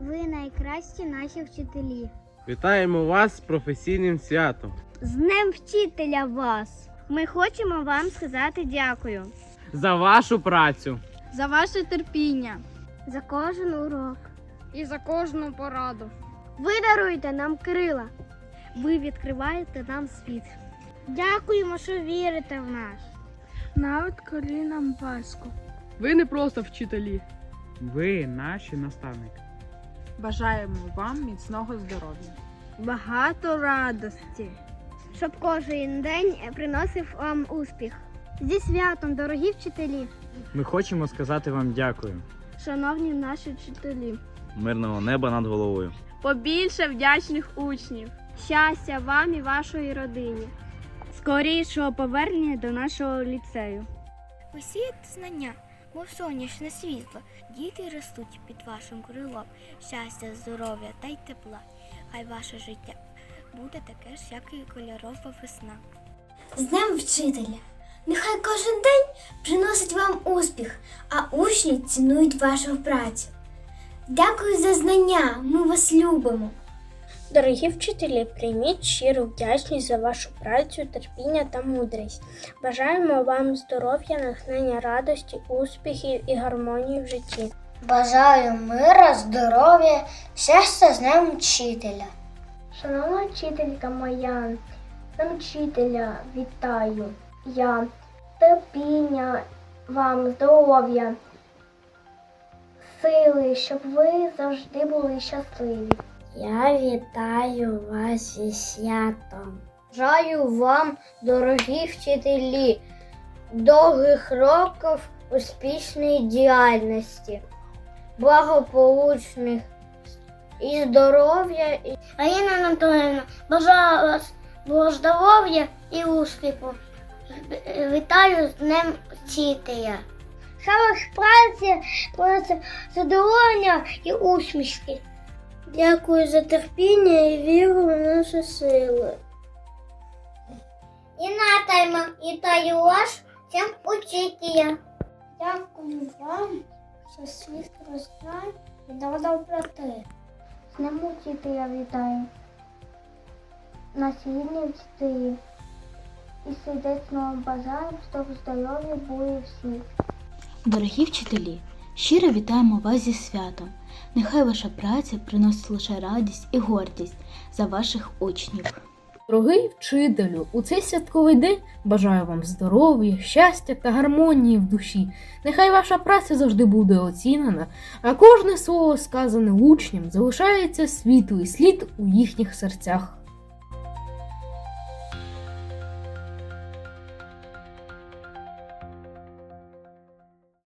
Ви найкращі наші вчителі. Вітаємо вас з професійним святом. З Днем вчителя вас! Ми хочемо вам сказати дякую За вашу працю. за ваше терпіння, за кожен урок і за кожну пораду. Ви даруєте нам крила. Ви відкриваєте нам світ. Дякуємо, що вірите в нас. Навіть коли нам важко. Ви не просто вчителі. Ви наші наставники. Бажаємо вам міцного здоров'я. Багато радості. Щоб кожен день приносив вам успіх. Зі святом, дорогі вчителі, Ми хочемо сказати вам дякую. шановні наші вчителі. мирного неба над головою. Побільше вдячних учнів. Щастя вам і вашої родині. Скорішого повернення до нашого ліцею. Посіяти знання, мов сонячне світло. Діти ростуть під вашим крилом. Щастя, здоров'я та й тепла. Хай ваше життя буде таке ж, як і кольорова весна. З Днем вчителя! Нехай кожен день приносить вам успіх, а учні цінують вашу працю. Дякую за знання, ми вас любимо. Дорогі вчителі, прийміть щиру вдячність за вашу працю, терпіння та мудрість. Бажаємо вам здоров'я, натхнення радості, успіхів і гармонії в житті. Бажаю мира, здоров'я, щастя з Днем вчителя. Шановна вчителька моя, нам вчителя вітаю я. Терпіння вам, здоров'я, сили, щоб ви завжди були щасливі. Я вітаю вас зі святом. Бажаю вам, дорогі вчителі, довгих років успішної діяльності, благополучних і здоров'я. І... Аліна Анатоліївна, бажаю вас здоров'я і успіху. Вітаю з Днем вчителя. Саме праці задоволення і усмішки. Дякую за терпіння і віру в наші сили. І натайма, і таю ваш всім учителя. Дякую вам, що світ рознай і додав брати. З ним учителя вітаю. На сьогодні вчителі. І сердечно вам бажаю, щоб здоров'я були всі. Дорогі вчителі, щиро вітаємо вас зі святом. Нехай ваша праця приносить лише радість і гордість за ваших учнів. Дорогий вчителю, у цей святковий день бажаю вам здоров'я, щастя та гармонії в душі. Нехай ваша праця завжди буде оцінена, а кожне слово сказане учням залишається світлий слід у їхніх серцях.